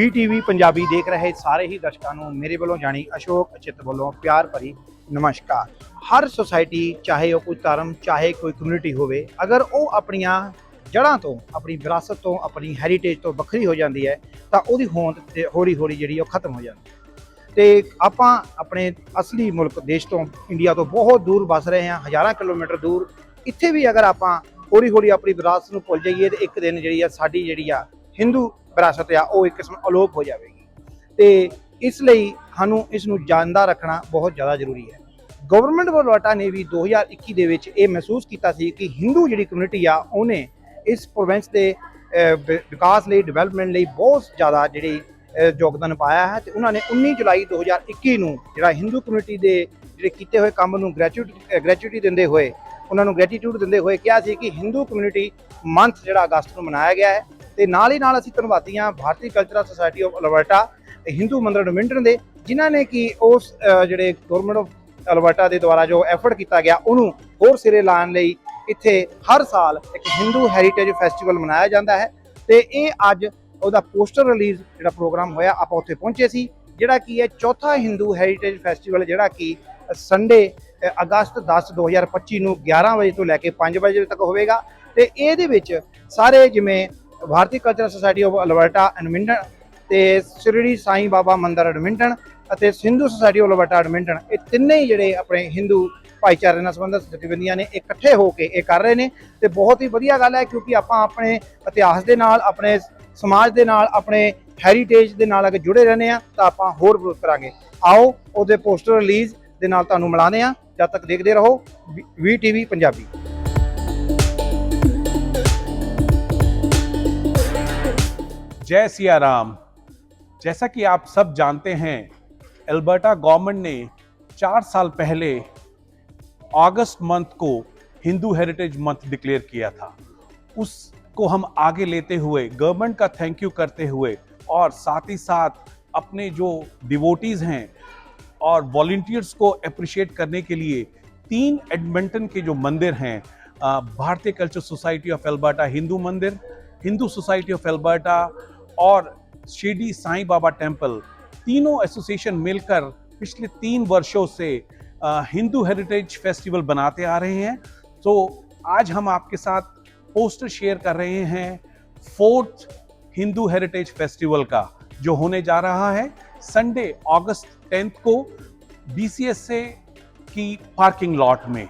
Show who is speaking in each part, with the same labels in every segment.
Speaker 1: ਵੀਟੀਵੀ ਪੰਜਾਬੀ ਦੇਖ ਰਹੇ ਸਾਰੇ ਹੀ ਦਰਸ਼ਕਾਂ ਨੂੰ ਮੇਰੇ ਵੱਲੋਂ ਜਾਣੀ ਅਸ਼ੋਕ ਅਚਿਤ ਵੱਲੋਂ ਪਿਆਰ ਭਰੀ ਨਮਸਕਾਰ। ਹਰ ਸੁਸਾਇਟੀ ਚਾਹੇ ਉਹ ਕੋਈ ਧਰਮ, ਚਾਹੇ ਕੋਈ ਕਮਿਊਨਿਟੀ ਹੋਵੇ, ਅਗਰ ਉਹ ਆਪਣੀਆਂ ਜੜ੍ਹਾਂ ਤੋਂ, ਆਪਣੀ ਵਿਰਾਸਤ ਤੋਂ, ਆਪਣੀ ਹੈਰੀਟੇਜ ਤੋਂ ਵੱਖਰੀ ਹੋ ਜਾਂਦੀ ਹੈ, ਤਾਂ ਉਹਦੀ ਹੋਂਦ ਤੇ ਹੌਲੀ ਹੌਲੀ ਜਿਹੜੀ ਉਹ ਖਤਮ ਹੋ ਜਾਂਦੀ ਹੈ। ਤੇ ਆਪਾਂ ਆਪਣੇ ਅਸਲੀ ਮੁਲਕ ਦੇਸ਼ ਤੋਂ, ਇੰਡੀਆ ਤੋਂ ਬਹੁਤ ਦੂਰ ਵਸ ਰਹੇ ਹਾਂ, ਹਜ਼ਾਰਾਂ ਕਿਲੋਮੀਟਰ ਦੂਰ। ਇੱਥੇ ਵੀ ਅਗਰ ਆਪਾਂ ਹੌਲੀ ਹੌਲੀ ਆਪਣੀ ਵਿਰਾਸਤ ਨੂੰ ਭੁੱਲ ਜਾਈਏ, ਤੇ ਇੱਕ ਦਿਨ ਜਿਹੜੀ ਆ, ਸਾਡੀ ਜਿਹੜੀ ਆ ਹਿੰਦੂ ਵਿਰਾਸਤ ਆ, ਉਹ ਇੱਕ ਕਿਸਮ ਅਲੋਪ ਹੋ ਜਾਵੇਗੀ। ਤੇ ਇਸ ਲਈ ਸਾਨੂੰ ਇਸ ਨੂੰ ਜਾਣਦਾ ਰੱਖਣਾ ਬਹੁਤ ਜ਼ਿਆਦਾ ਜ਼ਰੂਰੀ ਹੈ। ਗਵਰਨਮੈਂਟ ਵਲੋਟਾ ਨੇ ਵੀ 2021 ਦੇ ਵਿੱਚ ਇਹ ਮਹਿਸੂਸ ਕੀਤਾ ਸੀ ਕਿ ਹਿੰਦੂ ਜਿਹੜੀ ਕਮਿਊਨਿਟੀ ਆ, ਉਹਨੇ ਇਸ ਪ੍ਰੋਵਿੰਸ ਦੇ ਵਿਕਾਸ ਲਈ ਡਿਵੈਲਪਮੈਂਟ ਲਈ ਬਹੁਤ ਜ਼ਿਆਦਾ ਜਿਹੜੀ ਯੋਗਦਾਨ ਪਾਇਆ ਹੈ ਤੇ ਉਹਨਾਂ ਨੇ 19 ਜੁਲਾਈ 2021 ਨੂੰ ਜਿਹੜਾ ਹਿੰਦੂ ਕਮਿਊਨਿਟੀ ਦੇ ਜਿਹੜੇ ਕੀਤੇ ਹੋਏ ਕੰਮ ਨੂੰ ਗ੍ਰੈਚੁਇਟੀ ਗ੍ਰੈਚੁਇਟੀ ਦਿੰਦੇ ਹੋਏ, ਉਹਨਾਂ ਨੂੰ ਗ੍ਰੈਟੀਟਿਊਡ ਦਿੰਦੇ ਹੋਏ ਕਿਹਾ ਸੀ ਕਿ ਹਿੰਦੂ ਕਮਿਊਨਿਟੀ ਮੰਥ ਜਿਹੜਾ ਅਗਸਤ ਨੂੰ ਮਨਾਇਆ ਗਿਆ ਹੈ। ਤੇ ਨਾਲ ਹੀ ਨਾਲ ਅਸੀਂ ਧੰਨਵਾਦੀ ਹਾਂ Bharati cultural society of Alberta Hindu ਮੰਦਰ ਡੋਮਿੰਟਨ ਦੇ, ਜਿਨ੍ਹਾਂ ਨੇ ਕਿ ਉਸ ਜਿਹੜੇ ਗਵਰਨਮੈਂਟ ਆਫ ਅਲਬਰਟਾ ਦੇ ਦੁਆਰਾ ਜੋ ਐਫਰਟ ਕੀਤਾ ਗਿਆ, ਉਹਨੂੰ ਹੋਰ ਸਿਰੇ ਲਾਉਣ ਲਈ ਇੱਥੇ ਹਰ ਸਾਲ ਇੱਕ ਹਿੰਦੂ ਹੈਰੀਟੇਜ ਫੈਸਟੀਵਲ ਮਨਾਇਆ ਜਾਂਦਾ ਹੈ। ਤੇ ਇਹ ਅੱਜ ਉਹਦਾ ਪੋਸਟਰ ਰਿਲੀਜ਼ ਜਿਹੜਾ ਪ੍ਰੋਗਰਾਮ ਹੋਇਆ, ਆਪਾਂ ਉੱਥੇ ਪਹੁੰਚੇ ਸੀ, ਜਿਹੜਾ ਕੀ ਹੈ ਚੌਥਾ ਹਿੰਦੂ ਹੈਰੀਟੇਜ ਫੈਸਟੀਵਲ ਜਿਹੜਾ ਕਿ ਸੰਡੇ ਅਗਸਤ 10 2025 ਨੂੰ 11 ਵਜੇ ਤੋਂ ਲੈ ਕੇ 5 ਵਜੇ ਤੱਕ ਹੋਵੇਗਾ। ਤੇ ਇਹਦੇ ਵਿੱਚ ਸਾਰੇ ਜਿਵੇਂ Bharati cultural society of Alberta Edmonton ਤੇ ਸ਼੍ਰੀ ਸਾਈਂ ਬਾਬਾ ਮੰਦਰ ਐਡਮਿੰਟਨ ਅਤੇ Sindhu society of Alberta Edmonton ਇਹ ਤਿੰਨੇ ਹੀ ਜਿਹੜੇ ਆਪਣੇ ਹਿੰਦੂ ਭਾਈਚਾਰੇ ਨਾਲ ਸੰਬੰਧਿਤ ਜਥੇਬੰਦੀਆਂ ਨੇ ਇਕੱਠੇ ਹੋ ਕੇ ਇਹ ਕਰ ਰਹੇ ਨੇ ਤੇ ਬਹੁਤ ਹੀ ਵਧੀਆ ਗੱਲ ਹੈ ਕਿਉਂਕਿ ਆਪਾਂ ਆਪਣੇ ਇਤਿਹਾਸ ਦੇ ਨਾਲ, ਆਪਣੇ ਸਮਾਜ ਦੇ ਨਾਲ, ਆਪਣੇ ਹੈਰੀਟੇਜ ਦੇ ਨਾਲ ਅਗਰ ਜੁੜੇ ਰਹਿੰਦੇ ਆ ਤਾਂ ਆਪਾਂ ਹੋਰ ਗਰੋਥ ਕਰਾਂਗੇ। ਆਓ ਉਹਦੇ ਪੋਸਟਰ ਰਿਲੀਜ਼ ਦੇ ਨਾਲ ਤੁਹਾਨੂੰ ਮਿਲਾਉਂਦੇ ਆ ਜਦ ਤੱਕ ਦੇਖਦੇ ਰਹੋ, ਵੀ ਟੀਵੀ ਪੰਜਾਬੀ।
Speaker 2: जय सिया राम जैसा कि आप सब जानते हैं, अल्बर्टा गवर्नमेंट ने चार साल पहले अगस्त मंथ को हिंदू हेरिटेज मंथ डिक्लेयर किया था। उसको हम आगे लेते हुए, गवर्नमेंट का थैंक यू करते हुए और साथ ही साथ अपने जो डिवोटीज हैं और वॉल्टियर्स को अप्रिशिएट करने के लिए तीन एडमिंटन के जो मंदिर हैं Bharatiya culture society of Alberta Hindu मंदिर हिंदू सोसाइटी ऑफ़ एल्बर्टा और शिरडी साईं बाबा टेंपल तीनों एसोसिएशन मिलकर पिछले तीन वर्षों से हिंदू हेरिटेज फेस्टिवल बनाते आ रहे हैं। तो आज हम आपके साथ पोस्टर शेयर कर रहे हैं फोर्थ हिंदू हेरिटेज फेस्टिवल का, जो होने जा रहा है संडे, अगस्त टेंथ को बीसीएस से की पार्किंग लॉट में।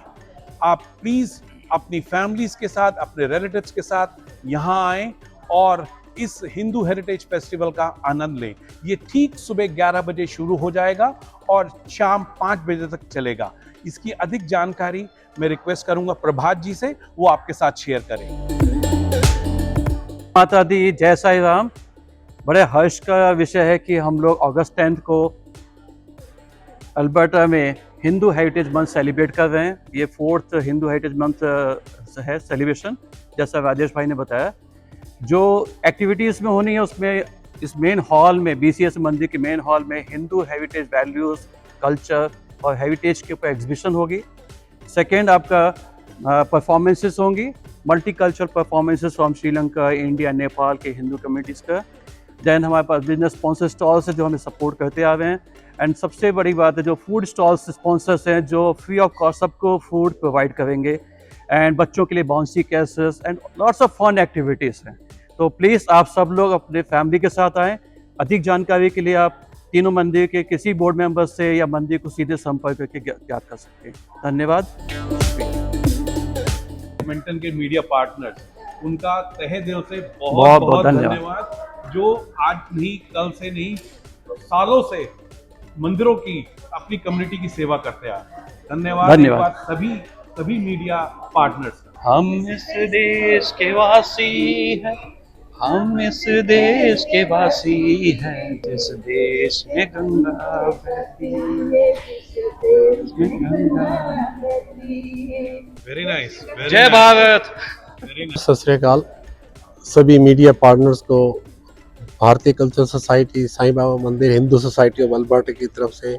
Speaker 2: आप प्लीज़ अपनी फैमिलीज़ के साथ, अपने रिलेटिव्स के साथ यहाँ आएँ और इस हिंदू हेरिटेज फेस्टिवल का आनंद लें। ये ठीक सुबह 11 बजे शुरू हो जाएगा और शाम 5 बजे तक चलेगा। इसकी अधिक जानकारी मैं रिक्वेस्ट करूँगा प्रभात जी से, वो आपके साथ शेयर करें।
Speaker 3: माता दी, जय साई राम। बड़े हर्ष का विषय है कि हम लोग अगस्त टेंथ को अल्बर्टा में हिंदू हेरिटेज मंथ सेलिब्रेट कर रहे हैं। ये फोर्थ हिंदू हेरिटेज मंथ है, सेलिब्रेशन, जैसा राजेश भाई ने बताया। जो एक्टिविटीज़ में होनी है, उसमें इस मेन हॉल में बीसीएस मंदिर के मेन हॉल में हिंदू हेरिटेज वैल्यूज़ कल्चर और हेरिटेज के ऊपर एग्जीबिशन होगी। सेकेंड आपका परफॉर्मेंसेस होंगी। Multi cultural performances from Sri Lanka India Nepal के हिंदू कम्युनिटीज़ का। देन हमारे पास बिज़नेस स्पॉन्सर स्टॉल्स हैं जो हमें सपोर्ट करते आ रहे हैं। एंड सबसे बड़ी बात है जो फ़ूड स्टॉल्स स्पॉन्सर्स हैं, जो फ्री ऑफ़ कॉस्ट सबको फ़ूड प्रोवाइड करेंगे। एंड बच्चों के लिए bouncy cases and lots of fun activities हैं। तो प्लीज़ आप सब लोग अपने फैमिली के साथ आएँ। अधिक जानकारी के लिए आप तीनों मंदिर के किसी बोर्ड मेंबर से या मंदिर को सीधे संपर्क करके ज्ञा- ज्ञात कर सकते हैं। धन्यवाद।
Speaker 2: मिंटन के मीडिया पार्टनर्स उनका तहे दिलों से बहुत
Speaker 3: बहुत-
Speaker 2: बहुत,
Speaker 3: बहुत धन्यवाद।
Speaker 2: जो आज नहीं कल से नहीं सालों से मंदिरों की अपनी कम्युनिटी की सेवा करते आ हैं। धन्यवाद।
Speaker 3: धन्यवाद।
Speaker 2: सभी सभी मीडिया पार्टनर्स का
Speaker 3: हम इस देश के वासी हैं। हम इस देश के वासी हैं। जिस देश में गंगा बहती है,
Speaker 2: वेरी नाइस
Speaker 3: जय भारत।
Speaker 4: सत श्रीकाल सभी मीडिया पार्टनर्स को भारतीय कल्चर सोसाइटी साईं बाबा मंदिर हिंदू सोसाइटी ऑफ़ अल्बर्टा की तरफ़ से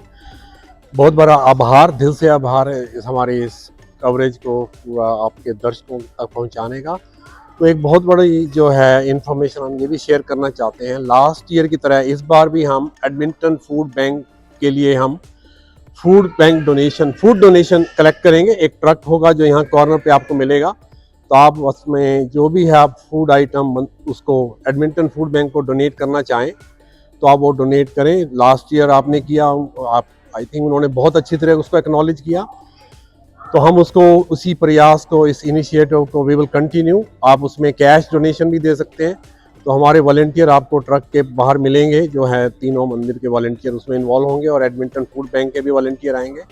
Speaker 4: बहुत बड़ा आभार दिल से आभार है इस हमारे इस कवरेज को आपके दर्शकों तक पहुँचाने का। तो एक बहुत बड़ी जो है इन्फॉर्मेशन हम ये भी शेयर करना चाहते हैं। लास्ट ईयर की तरह इस बार भी हम एडमिंटन फ़ूड बैंक के लिए हम food bank donation food donation collect करेंगे। एक ट्रक होगा जो यहाँ कॉर्नर पे आपको मिलेगा। तो आप उसमें जो भी है आप फ़ूड आइटम उसको एडमिंटन फ़ूड बैंक को डोनेट करना चाहें तो आप वो डोनेट करें। लास्ट ईयर आपने किया, आप आई थिंक उन्होंने बहुत अच्छी तरह उसको एक्नॉलेज किया। तो हम उसको, उसी प्रयास को, इस इनिशिएटिव को वी विल कंटिन्यू आप उसमें कैश डोनेशन भी दे सकते हैं। तो हमारे वॉलेंटियर आपको ट्रक के बाहर मिलेंगे, जो है तीनों मंदिर के वॉलेंटियर उसमें इन्वॉल्व होंगे और एडमिंटन फ़ूड बैंक के भी वॉलेंटियर आएँगे।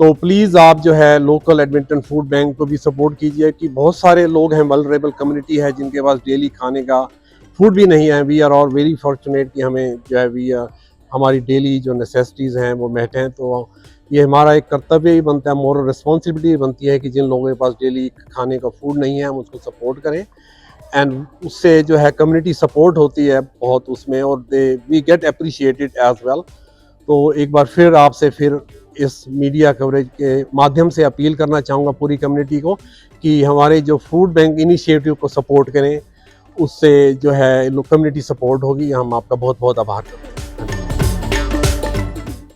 Speaker 4: तो प्लीज़ आप जो है लोकल एडमिंटन फ़ूड बैंक को भी सपोर्ट कीजिए कि बहुत सारे लोग हैं वलरेबल कम्युनिटी है, जिनके पास डेली खाने का फ़ूड भी नहीं है। वी आर और वेरी फॉर्चुनेट कि हमें जो है वी हमारी डेली जो नेसेसिटीज़ हैं, वो मेट हैं। तो ये हमारा एक कर्तव्य ही बनता है मॉरल रिस्पॉन्सिबिलिटी बनती है कि जिन लोगों के पास डेली खाने का फ़ूड नहीं है, हम उसको सपोर्ट करें। एंड उससे जो है कम्युनिटी सपोर्ट होती है बहुत उसमें और they we get appreciated as well तो एक बार फिर आपसे फिर इस मीडिया कवरेज के माध्यम से अपील करना चाहूँगा पूरी कम्युनिटी को कि हमारे जो फ़ूड बैंक इनिशिएटिव को सपोर्ट करें, उससे जो है कम्युनिटी सपोर्ट होगी। हम आपका बहुत बहुत आभार करते हैं।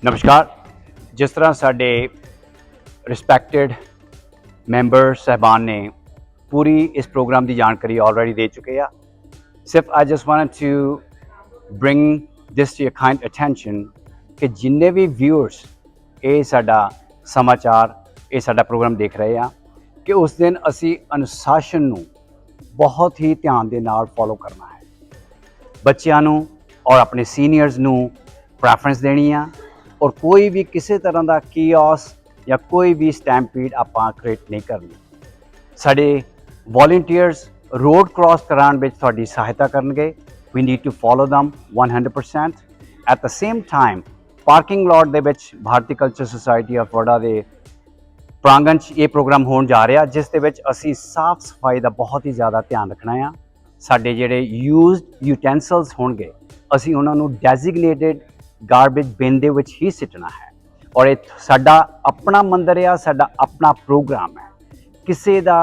Speaker 5: नमस्कार। ਜਿਸ ਤਰ੍ਹਾਂ ਸਾਡੇ ਰਿਸਪੈਕਟਡ ਮੈਂਬਰ ਸਹਿਬਾਨ ਨੇ ਪੂਰੀ ਇਸ ਪ੍ਰੋਗਰਾਮ ਦੀ ਜਾਣਕਾਰੀ ਆਲਰੇਡੀ ਦੇ ਚੁੱਕੇ ਆ। ਸਿਰਫ I just want to bring this to your kind attention ਕਿ ਜਿੰਨੇ ਵੀ ਵਿਊਅਰਸ ਇਹ ਸਾਡਾ ਸਮਾਚਾਰ, ਇਹ ਸਾਡਾ ਪ੍ਰੋਗਰਾਮ ਦੇਖ ਰਹੇ ਆ ਕਿ ਉਸ ਦਿਨ ਅਸੀਂ ਅਨੁਸ਼ਾਸਨ ਨੂੰ ਬਹੁਤ ਹੀ ਧਿਆਨ ਦੇ ਨਾਲ ਫੋਲੋ ਕਰਨਾ ਹੈ। ਬੱਚਿਆਂ ਨੂੰ ਔਰ ਆਪਣੇ ਸੀਨੀਅਰਸ ਨੂੰ ਪ੍ਰੈਫਰੈਂਸ ਦੇਣੀ ਆ। ਔਰ ਕੋਈ ਵੀ ਕਿਸੇ ਤਰ੍ਹਾਂ ਦਾ ਕੀਓਸ ਜਾਂ ਕੋਈ ਵੀ ਸਟੈਂਪੀਡ ਆਪਾਂ ਕ੍ਰੀਏਟ ਨਹੀਂ ਕਰਨੀ। ਸਾਡੇ ਵੋਲੰਟੀਅਰਸ ਰੋਡ ਕ੍ਰਾਸ ਕਰਾਉਣ ਵਿੱਚ ਤੁਹਾਡੀ ਸਹਾਇਤਾ ਕਰਨਗੇ। We need to follow them 100% at the same time parking lot ਦੇ ਵਿੱਚ ਭਾਰਤੀ ਕਲਚਰ ਸੁਸਾਇਟੀ ਆਫ ਵੜਾ ਦੇ ਪ੍ਰਾਂਗਣ 'ਚ ਇਹ ਪ੍ਰੋਗਰਾਮ ਹੋਣ ਜਾ ਰਿਹਾ, ਜਿਸ ਦੇ ਵਿੱਚ ਅਸੀਂ ਸਾਫ਼ ਸਫ਼ਾਈ ਦਾ ਬਹੁਤ ਹੀ ਜ਼ਿਆਦਾ ਧਿਆਨ ਰੱਖਣਾ ਆ। ਸਾਡੇ ਜਿਹੜੇ ਯੂਜ਼ਡ ਯੂਟੈਂਸਲਸ ਹੋਣਗੇ, ਅਸੀਂ ਉਹਨਾਂ ਨੂੰ ਡੈਜ਼ਿਗਨੇਟਿਡ ਗਾਰਬੇਜ ਬਿਨ ਦੇ ਵਿੱਚ ਹੀ ਸਿੱਟਣਾ ਹੈ ਔਰ ਇਹ ਸਾਡਾ ਆਪਣਾ ਮੰਦਰ ਆ ਸਾਡਾ ਆਪਣਾ ਪ੍ਰੋਗਰਾਮ ਹੈ ਕਿਸੇ ਦਾ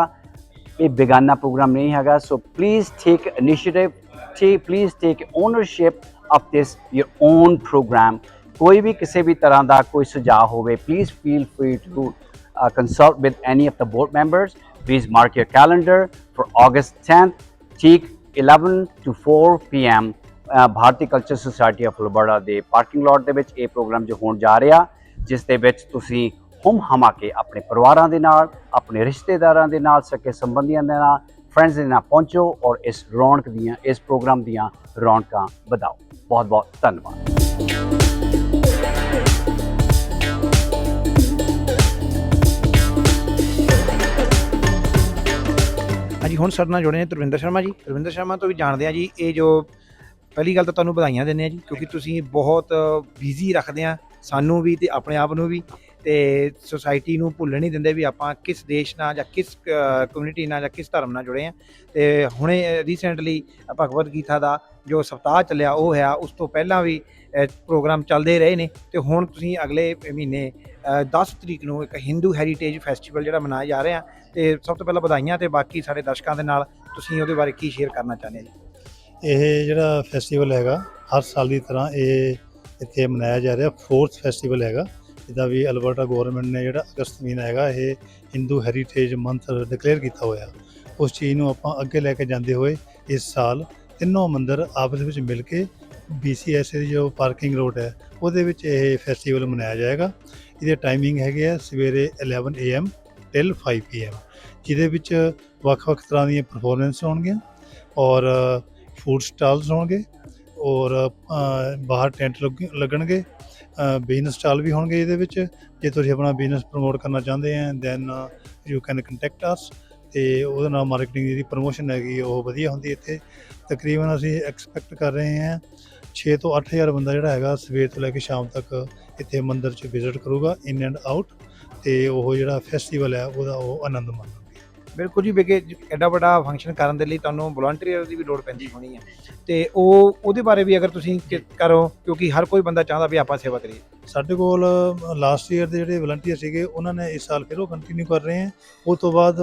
Speaker 5: ਇਹ ਬੇਗਾਨਾ ਪ੍ਰੋਗਰਾਮ ਨਹੀਂ ਹੈਗਾ so please take initiative ਟੇ please take ownership of this your own program ਕੋਈ ਵੀ ਕਿਸੇ ਵੀ ਤਰ੍ਹਾਂ ਦਾ ਕੋਈ ਸੁਝਾਅ ਹੋਵੇ please feel free to consult with any any of the board members. Please mark your calendar for August 10th, ਠੀਕ 11 to 4 p.m. Bharati culture society of ਲਬੜਾ ਦੇ ਪਾਰਕਿੰਗ ਲਾਟ ਦੇ ਵਿੱਚ ਇਹ ਪ੍ਰੋਗਰਾਮ ਜੋ ਹੋਣ ਜਾ ਰਿਹਾ, ਜਿਸ ਦੇ ਵਿੱਚ ਤੁਸੀਂ ਹੁਮ ਹਮਾ ਕੇ ਆਪਣੇ ਪਰਿਵਾਰਾਂ ਦੇ ਨਾਲ, ਆਪਣੇ ਰਿਸ਼ਤੇਦਾਰਾਂ ਦੇ ਨਾਲ, ਸਕੇ ਸੰਬੰਧੀਆਂ ਦੇ ਨਾਲ ਫਰੈਂਡਸ ਦੇ ਨਾਲ ਪਹੁੰਚੋ ਔਰ ਇਸ ਰੌਣਕ ਦੀਆਂ, ਇਸ ਪ੍ਰੋਗਰਾਮ ਦੀਆਂ ਰੌਣਕਾਂ ਵਧਾਓ। ਬਹੁਤ ਬਹੁਤ ਧੰਨਵਾਦ।
Speaker 1: ਹਾਂਜੀ, ਹੁਣ ਸਾਡੇ ਨਾਲ ਜੁੜੇ ਨੇ ਤਰਵਿੰਦਰ ਸ਼ਰਮਾ ਜੀ। ਤਰਵਿੰਦਰ ਸ਼ਰਮਾ ਤੋਂ ਵੀ ਜਾਣਦੇ ਆ ਜੀ, ਇਹ ਜੋ ਪਹਿਲੀ ਗੱਲ ਤਾਂ ਤੁਹਾਨੂੰ ਵਧਾਈਆਂ ਦਿੰਦੇ ਆ ਜੀ ਕਿਉਂਕਿ ਤੁਸੀਂ ਬਹੁਤ ਬਿਜ਼ੀ ਰੱਖਦੇ ਆ ਸਾਨੂੰ ਵੀ ਤੇ ਆਪਣੇ ਆਪ ਨੂੰ ਵੀ ਤੇ ਸੋਸਾਇਟੀ ਨੂੰ ਭੁੱਲਣ ਨਹੀਂ ਦਿੰਦੇ ਵੀ ਆਪਾਂ ਕਿਸ ਦੇਸ਼ ਨਾਲ ਜਾਂ ਕਿਸ ਕਮਿਊਨਿਟੀ ਨਾਲ ਜਾਂ ਕਿਸ ਧਰਮ ਨਾਲ ਜੁੜੇ ਆ ਤੇ ਹੁਣੇ ਰੀਸੈਂਟਲੀ ਭਗਵਦ ਗੀਤਾ ਦਾ ਜੋ ਸਪਤਾਹ ਚੱਲਿਆ ਉਹ ਹੈ ਉਸ ਤੋਂ ਪਹਿਲਾਂ ਵੀ ਪ੍ਰੋਗਰਾਮ ਚੱਲਦੇ ਰਹੇ ਨੇ ਤੇ ਹੁਣ ਤੁਸੀਂ ਅਗਲੇ ਮਹੀਨੇ ਅ, 10 ਤਰੀਕ ਨੂੰ ਇੱਕ ਹਿੰਦੂ ਹੈਰੀਟੇਜ ਫੈਸਟੀਵਲ ਜਿਹੜਾ ਮਨਾਇਆ ਜਾ ਰਿਹਾ ਤੇ ਸਭ ਤੋਂ ਪਹਿਲਾਂ ਵਧਾਈਆਂ ਤੇ ਬਾਕੀ ਸਾਡੇ ਦਰਸ਼ਕਾਂ ਦੇ ਨਾਲ ਤੁਸੀਂ ਉਹਦੇ ਬਾਰੇ ਕੀ ਸ਼ੇਅਰ ਕਰਨਾ ਚਾਹੁੰਦੇ ਜੀ?
Speaker 6: ਇਹ ਜਿਹੜਾ ਫੈਸਟੀਵਲ ਹੈਗਾ, ਹਰ ਸਾਲ ਦੀ ਤਰ੍ਹਾਂ ਇਹ ਇੱਥੇ ਮਨਾਇਆ ਜਾ ਰਿਹਾ ਫੋਰਥ ਫੈਸਟੀਵਲ ਹੈਗਾ। ਜਿਹਦਾ ਵੀ ਅਲਬਰਟਾ ਗਵਰਨਮੈਂਟ ਨੇ ਜਿਹੜਾ ਅਗਸਤ ਮਹੀਨਾ ਹੈਗਾ, ਇਹ ਹਿੰਦੂ ਹੈਰੀਟੇਜ ਮੰਥ ਡਿਕਲੇਅਰ ਕੀਤਾ ਹੋਇਆ। ਉਸ ਚੀਜ਼ ਨੂੰ ਆਪਾਂ ਅੱਗੇ ਲੈ ਕੇ ਜਾਂਦੇ ਹੋਏ ਇਸ ਸਾਲ ਤਿੰਨੋਂ ਮੰਦਰ ਆਪਸ ਵਿੱਚ ਮਿਲ ਕੇ BCS ਦੀ ਜੋ ਪਾਰਕਿੰਗ ਰੋਡ ਹੈ, ਉਹਦੇ ਵਿੱਚ ਇਹ ਫੈਸਟੀਵਲ ਮਨਾਇਆ ਜਾਏਗਾ। ਇਹਦੇ ਟਾਈਮਿੰਗ ਹੈਗੇ ਆ ਸਵੇਰੇ 11 AM ਟਿਲ 5 PM ਜਿਹਦੇ ਵਿੱਚ ਵੱਖ-ਵੱਖ ਤਰ੍ਹਾਂ ਦੀਆਂ ਪਰਫਾਰਮੈਂਸ ਹੋਣਗੀਆਂ ਔਰ ਫੂਡ ਸਟਾਲਸ ਹੋਣਗੇ ਔਰ ਬਾਹਰ ਟੈਂਟ ਲੱਗ- ਲੱਗਣਗੇ ਬਿਜ਼ਨਸ ਸਟਾਲ ਵੀ ਹੋਣਗੇ ਇਹਦੇ ਵਿੱਚ, ਜੇ ਤੁਸੀਂ ਆਪਣਾ ਬਿਜ਼ਨਸ ਪ੍ਰਮੋਟ ਕਰਨਾ ਚਾਹੁੰਦੇ ਆ then you can contact us ਤੇ ਉਹਦੇ ਨਾਲ ਮਾਰਕੀਟਿੰਗ ਦੀ ਪ੍ਰੋਮੋਸ਼ਨ ਹੈਗੀ ਉਹ ਵਧੀਆ ਹੁੰਦੀ ਇੱਥੇ। ਤਕਰੀਬਨ ਅਸੀਂ ਐਕਸਪੈਕਟ ਕਰ ਰਹੇ ਹਾਂ 6 ਤੋਂ 8000 ਬੰਦਾ ਜਿਹੜਾ ਹੈਗਾ ਸਵੇਰ ਤੋਂ ਲੈ ਕੇ ਸ਼ਾਮ ਤੱਕ ਇੱਥੇ ਮੰਦਿਰ 'ਚ ਵਿਜ਼ਿਟ ਕਰੂਗਾ ਇਨ ਐਂਡ ਆਊਟ ਤੇ ਉਹ ਜਿਹੜਾ ਫੈਸਟੀਵਲ ਹੈ, ਉਹਦਾ ਉਹ ਆਨੰਦ ਮਾਣਨਗੇ
Speaker 1: ਬਿਲਕੁਲ ਜੀ ਬਿਕੇ ਐਡਾ ਵੱਡਾ ਫੰਕਸ਼ਨ ਕਰਨ ਦੇ ਲਈ ਤੁਹਾਨੂੰ ਵਲੰਟੀਅਰ ਦੀ ਵੀ ਲੋੜ ਪੈਂਦੀ ਹੋਣੀ ਹੈ। ਤੇ ਉਹ ਉਹਦੇ ਬਾਰੇ ਵੀ ਅਗਰ ਤੁਸੀਂ ਕਰੋ ਕਿਉਂਕਿ ਹਰ ਕੋਈ ਬੰਦਾ ਚਾਹੁੰਦਾ ਵੀ ਆਪਾਂ ਸੇਵਾ ਕਰੀਏ।
Speaker 6: ਸਾਡੇ ਕੋਲ ਲਾਸਟ ਈਅਰ ਦੇ ਜਿਹੜੇ ਵਲੰਟੀਅਰ ਸੀਗੇ ਉਹਨਾਂ ਨੇ ਇਸ ਸਾਲ ਫਿਰ ਉਹ ਕੰਟੀਨਿਊ ਕਰ ਰਹੇ ਹਨ ਉਸ ਤੋਂ ਬਾਅਦ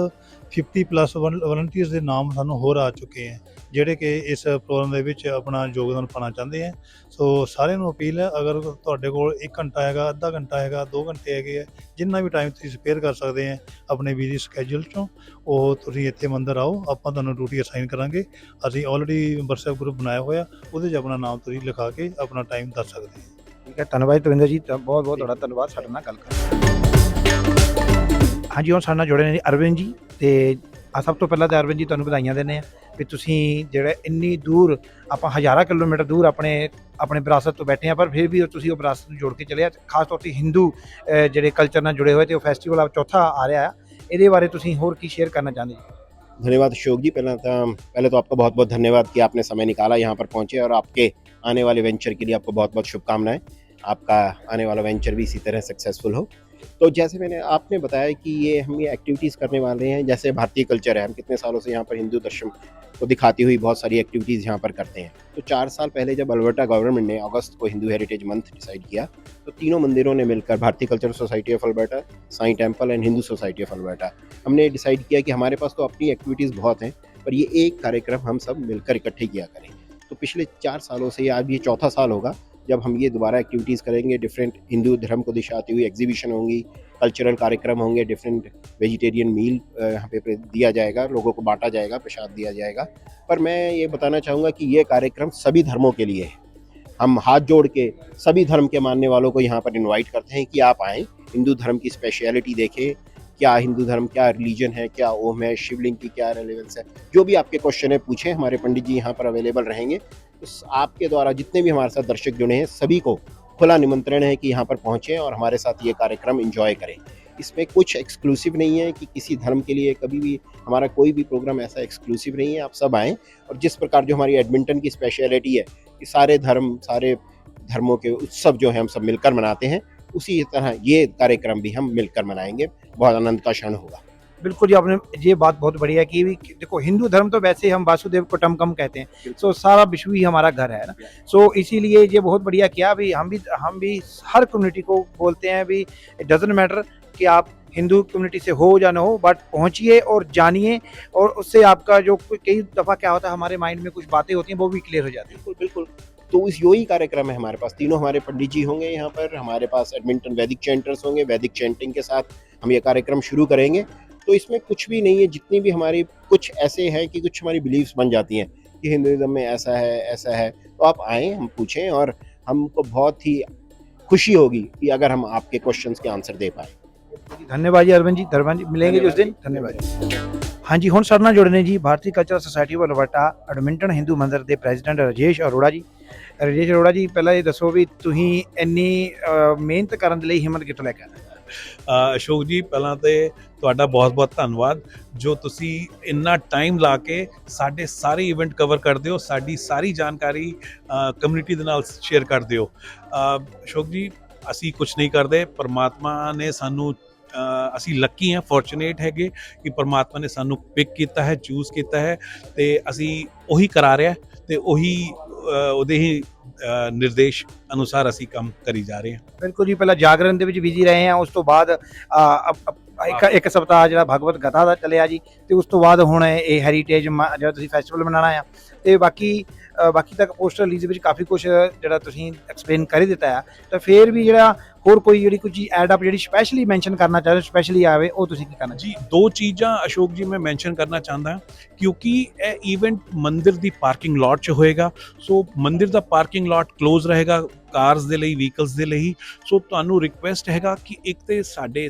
Speaker 6: 50 ਪਲੱਸ ਵਲੰਟੀਅਰਸ ਦੇ ਨਾਮ ਸਾਨੂੰ ਹੋਰ ਆ ਚੁੱਕੇ ਹਨ ਜਿਹੜੇ ਕਿ ਇਸ ਪ੍ਰੋਗਰਾਮ ਦੇ ਵਿੱਚ ਆਪਣਾ ਯੋਗਦਾਨ ਪਾਉਣਾ ਚਾਹੁੰਦੇ ਹੈ ਸੋ ਸਾਰਿਆਂ ਨੂੰ ਅਪੀਲ ਹੈ, ਅਗਰ ਤੁਹਾਡੇ ਕੋਲ 1 ਘੰਟਾ ਹੈਗਾ, ਅੱਧਾ ਘੰਟਾ ਹੈਗਾ 2 ਘੰਟੇ ਹੈਗੇ ਆ, ਜਿੰਨਾ ਵੀ ਟਾਈਮ ਤੁਸੀਂ ਸਪੇਅਰ ਕਰ ਸਕਦੇ ਆ ਆਪਣੇ ਬਿਜ਼ੀ ਸਕੇਜੂਲ ਚੋਂ, ਉਹ ਤੁਸੀਂ ਇੱਥੇ ਮੰਦਰ ਆਓ, ਆਪਾਂ ਤੁਹਾਨੂੰ ਡਿਊਟੀ ਅਸਾਈਨ ਕਰਾਂਗੇ। ਅਸੀਂ ਆਲਰੇਡੀ WhatsApp ਗਰੁੱਪ ਬਣਾਇਆ ਹੋਇਆ, ਉਹਦੇ 'ਚ ਆਪਣਾ ਨਾਮ ਤੁਸੀਂ ਲਿਖਾ ਕੇ ਆਪਣਾ ਟਾਈਮ ਦੱਸ ਸਕਦੇ ਹੋ
Speaker 1: ਠੀਕ ਹੈ, ਧੰਨਵਾਦ ਤਵਿੰਦਰ ਜੀ ਬਹੁਤ ਬਹੁਤ ਤੁਹਾਡਾ ਧੰਨਵਾਦ ਸਾਡੇ ਨਾਲ ਗੱਲ ਕਰਨ ਹਾਂਜੀ, ਹੁਣ ਸਾਡੇ ਨਾਲ ਜੁੜੇ ਨੇ ਜੀ ਅਰਵਿੰਦ ਜੀ ਤੇ ਆ ਸਭ ਤੋਂ ਪਹਿਲਾਂ ਤਾਂ ਅਰਵਿੰਦ ਜੀ ਤੁਹਾਨੂੰ ਵਧਾਈਆਂ ਦਿੰਦੇ ਆ ਕਿ ਤੁਸੀਂ ਜਿਹੜੇ ਇੰਨੀ ਦੂਰ ਆਪਾਂ ਹਜ਼ਾਰਾਂ ਕਿਲੋਮੀਟਰ ਦੂਰ ਆਪਣੇ ਆਪਣੇ ਵਿਰਾਸਤ ਤੋਂ ਬੈਠੇ ਆ ਪਰ ਫਿਰ ਵੀ ਤੁਸੀਂ ਉਹ ਵਿਰਾਸਤ ਨੂੰ ਜੋੜ ਕੇ ਚਲੇ ਆ ਖਾਸ ਤੌਰ ਤੇ ਹਿੰਦੂ ਅਹ, ਜਿਹੜੇ ਕਲਚਰ ਨਾਲ ਜੁੜੇ ਹੋਏ ਤੇ ਉਹ ਫੈਸਟੀਵਲ ਆ ਚੌਥਾ ਆ ਰਿਹਾ ਆ ਇਹਦੇ ਬਾਰੇ ਤੁਸੀਂ ਹੋਰ ਕੀ ਸ਼ੇਅਰ ਕਰਨਾ ਚਾਹੁੰਦੇ ਜੀ
Speaker 7: धन्यवाद अशोक जी पहले तो पहले तो आपका बहुत बहुत धन्यवाद कि आपने समय निकाला यहाँ पर पहुँचे और आपके आने वाले वेंचर के लिए आपको बहुत बहुत शुभकामनाएं आपका आने वाला वेंचर भी इसी तरह सक्सेसफुल हो तो जैसे मैंने आपने बताया कि ये हम ये एक्टिविटीज़ करने वाले हैं, जैसे भारतीय कल्चर है, हम कितने सालों से यहाँ पर हिंदू दर्शन को दिखाती हुई बहुत सारी एक्टिविटीज़ यहाँ पर करते हैं। तो चार साल पहले जब अल्बर्टा गवर्नमेंट ने अगस्त को हिंदू हेरिटेज मंथ डिसाइड किया तो तीनों मंदिरों ने मिलकर Bharatiya culture society of Alberta Sai temple and Hindu society of Alberta हमने डिसाइड किया कि हमारे पास तो अपनी एक्टिविटीज़ बहुत हैं, पर ये एक कार्यक्रम हम सब मिलकर इकट्ठे किया करें। तो पिछले चार सालों से, आज ये चौथा साल होगा जब हम ये दोबारा एक्टिविटीज़ करेंगे डिफरेंट हिंदू धर्म को दिशाती हुई एग्जीबिशन होंगी कल्चरल कार्यक्रम होंगे डिफरेंट वेजिटेरियन मील यहाँ पे दिया जाएगा, लोगों को बांटा जाएगा, प्रसाद दिया जाएगा। पर मैं ये बताना चाहूँगा कि ये कार्यक्रम सभी धर्मों के लिए है। हम हाथ जोड़ के सभी धर्म के मानने वालों को यहाँ पर इनवाइट करते हैं कि आप आएँ हिंदू धर्म की स्पेशलिटी देखें, क्या हिंदू धर्म, क्या रिलीजन है, क्या ओम है, शिवलिंग की क्या रेलेवेंस है, जो भी आपके क्वेश्चन है, पूछें, हमारे पंडित जी यहाँ पर अवेलेबल रहेंगे। तो आपके द्वारा जितने भी हमारे साथ दर्शक जुड़े हैं, सभी को खुला निमंत्रण है कि यहाँ पर पहुँचें और हमारे साथ ये कार्यक्रम इंजॉय करें। इसमें कुछ एक्सक्लूसिव नहीं है कि किसी धर्म के लिए कभी भी हमारा कोई भी प्रोग्राम ऐसा एक्सक्लूसिव नहीं है, आप सब आएँ और जिस प्रकार जो हमारी एडमिंटन की स्पेशलिटी है कि सारे धर्म, सारे धर्मों के उत्सव जो है हम सब मिलकर मनाते हैं, उसी तरह ये कार्यक्रम भी हम मिलकर मनाएँगे। बहुत आनंद का क्षण होगा।
Speaker 1: बिल्कुल जी आपने ये बात बहुत बढ़िया की भी कि देखो हिंदू धर्म तो वैसे हम वासुदेव कुटुम्बकम कहते हैं। सो सारा विश्व ही हमारा घर है ना? सो इसीलिए ये बहुत बढ़िया किया। भी हम भी हम भी हर कम्युनिटी को बोलते हैं भी इट डजेंट मैटर कि आप हिंदू कम्युनिटी से हो या ना हो बट पहुंचिए और जानिए और उससे आपका जो कई दफ़ा क्या होता है हमारे माइंड में कुछ बातें होती हैं वो भी क्लियर हो जाती हैं।
Speaker 7: बिल्कुल बिल्कुल। तो इस यही कार्यक्रम है हमारे पास तीनों हमारे पंडित जी होंगे यहाँ पर। हमारे पास एडमिंटन वैदिक चैंटर्स होंगे। वैदिक चैंटिंग के साथ हम ये कार्यक्रम शुरू करेंगे। तो इसमें कुछ भी नहीं है जितनी भी हमारी कुछ ऐसे हैं कि कुछ हमारी बिलीव्स बन जाती हैं कि हिंदुज़म में ऐसा है ऐसा है। तो आप आएँ हम पूछें और हमको बहुत ही खुशी होगी कि अगर हम आपके क्वेश्चंस के आंसर ਦੇ ਪਾਏ
Speaker 1: ਧੰਨਵਾਦ ਜੀ ਅਰਵਿੰਦ ਜੀ ਧੰਨਵਾਦ ਜੀ ਮਿਲेंगे ਉਸ ਦਿਨ ਧੰਨਵਾਦ ਜੀ ਹਾਂਜੀ ਹੁਣ ਸਾਡੇ ਨਾਲ ਜੁੜੇ ਨੇ ਜੀ Bharati cultural society Alberta Edmonton Hindu Mandir ਦੇ ਪ੍ਰੈਜ਼ੀਡੈਂਟ ਰਜੇਸ਼ ਅਰੋੜਾ ਜੀ ਰਜੇਸ਼ ਅਰੋੜਾ ਜੀ ਪਹਿਲਾਂ ਇਹ ਦੱਸੋ ਵੀ ਤੁਸੀਂ ਇੰਨੀ ਮਿਹਨਤ ਕਰਨ ਦੇ ਲਈ ਹਿੰਮਤ ਕਿੱਥੋਂ ਲੈ ਕੇ ਆਏ
Speaker 2: ਅਸ਼ੋਕ ਜੀ, ਪਹਿਲਾਂ ਤੇ ਤੁਹਾਡਾ ਬਹੁਤ-ਬਹੁਤ ਧੰਨਵਾਦ। ਜੋ ਤੁਸੀਂ ਇੰਨਾ ਟਾਈਮ ਲਾ ਕੇ ਸਾਡੇ ਸਾਰੇ ਇਵੈਂਟ ਕਵਰ ਕਰਦੇ ਹੋ, ਸਾਡੀ ਸਾਰੀ ਜਾਣਕਾਰੀ ਕਮਿਊਨਿਟੀ ਦੇ ਨਾਲ ਸ਼ੇਅਰ ਕਰਦੇ ਹੋ। ਅਸ਼ੋਕ ਜੀ, ਅਸੀਂ ਕੁਝ ਨਹੀਂ ਕਰਦੇ। ਪਰਮਾਤਮਾ ਨੇ ਸਾਨੂੰ ਅਸੀਂ ਲੱਕੀ ਹਾਂ ਫੋਰਚੂਨੇਟ ਹੈਗੇ ਕਿ ਪਰਮਾਤਮਾ ਨੇ ਸਾਨੂੰ ਪਿਕ ਕੀਤਾ ਹੈ ਚੂਜ਼ ਕੀਤਾ ਹੈ ਤੇ ਅਸੀਂ ਉਹੀ ਕਰਾ ਰਿਹਾ ਤੇ ਉਹੀ ਉਹਦੇ ਹੀ ਨਿਰਦੇਸ਼ ਅਨੁਸਾਰ ਅਸੀਂ ਕੰਮ ਕਰੀ ਜਾ ਰਹੇ ਹਾਂ।
Speaker 1: ਬਿਲਕੁਲ ਜੀ, ਪਹਿਲਾਂ ਜਾਗਰਣ ਦੇ ਵਿੱਚ ਬਿਜ਼ੀ ਰਹੇ ਹਾਂ, ਉਸ ਤੋਂ ਬਾਅਦ ਇੱਕ ਇੱਕ ਸਪਤਾਹ ਜਿਹੜਾ ਭਗਵਤ ਗਤਾ ਦਾ ਚੱਲਿਆ ਜੀ, ਤੇ ਉਸ ਤੋਂ ਬਾਅਦ ਹੁਣ ਇਹ ਹੈਰੀਟੇਜ ਜਿਹੜਾ ਤੁਸੀਂ ਫੈਸਟੀਵਲ ਮਨਾਉਣਾ ਆ, ਤੇ ਬਾਕੀ ਬਾਕੀ ਤੱਕ ਪੋਸਟਰ ਰਿਲੀਜ਼ ਵਿੱਚ ਕਾਫੀ ਕੁਝ ਜਿਹੜਾ ਤੁਸੀਂ ਐਕਸਪਲੇਨ ਕਰ ਹੀ ਦਿੱਤਾ ਆ। ਤਾਂ ਫੇਰ ਵੀ ਜਿਹੜਾ ਹੋਰ ਕੋਈ ਜਿਹੜੀ ਕੁਝ ਐਡ ਅਪ ਜਿਹੜੀ ਸਪੈਸ਼ਲੀ ਮੈਂਸ਼ਨ ਕਰਨਾ ਚਾਹਦੇ ਸਪੈਸ਼ਲੀ ਆਵੇ, ਉਹ ਤੁਸੀਂ ਕੀ ਕਰਨਾ
Speaker 2: ਜੀ, ਦੋ ਚੀਜ਼ਾਂ ਅਸ਼ੋਕ ਜੀ ਮੈਂ ਮੈਂਸ਼ਨ ਕਰਨਾ ਚਾਹੁੰਦਾ ਕਿਉਂਕਿ ਇਹ ਇਵੈਂਟ ਮੰਦਿਰ ਦੀ ਪਾਰਕਿੰਗ ਲਾਟ 'ਚ ਹੋਏਗਾ। ਸੋ ਮੰਦਿਰ ਦਾ ਪਾਰਕਿੰਗ ਲਾਟ ক্লোਜ਼ ਰਹੇਗਾ ਕਾਰਸ ਦੇ ਲਈ ਵਹੀਕਲਸ ਦੇ ਲਈ। ਸੋ ਤੁਹਾਨੂੰ ਰਿਕੁਐਸਟ ਹੈਗਾ ਕਿ ਇੱਕ ਤੇ ਸਾਡੇ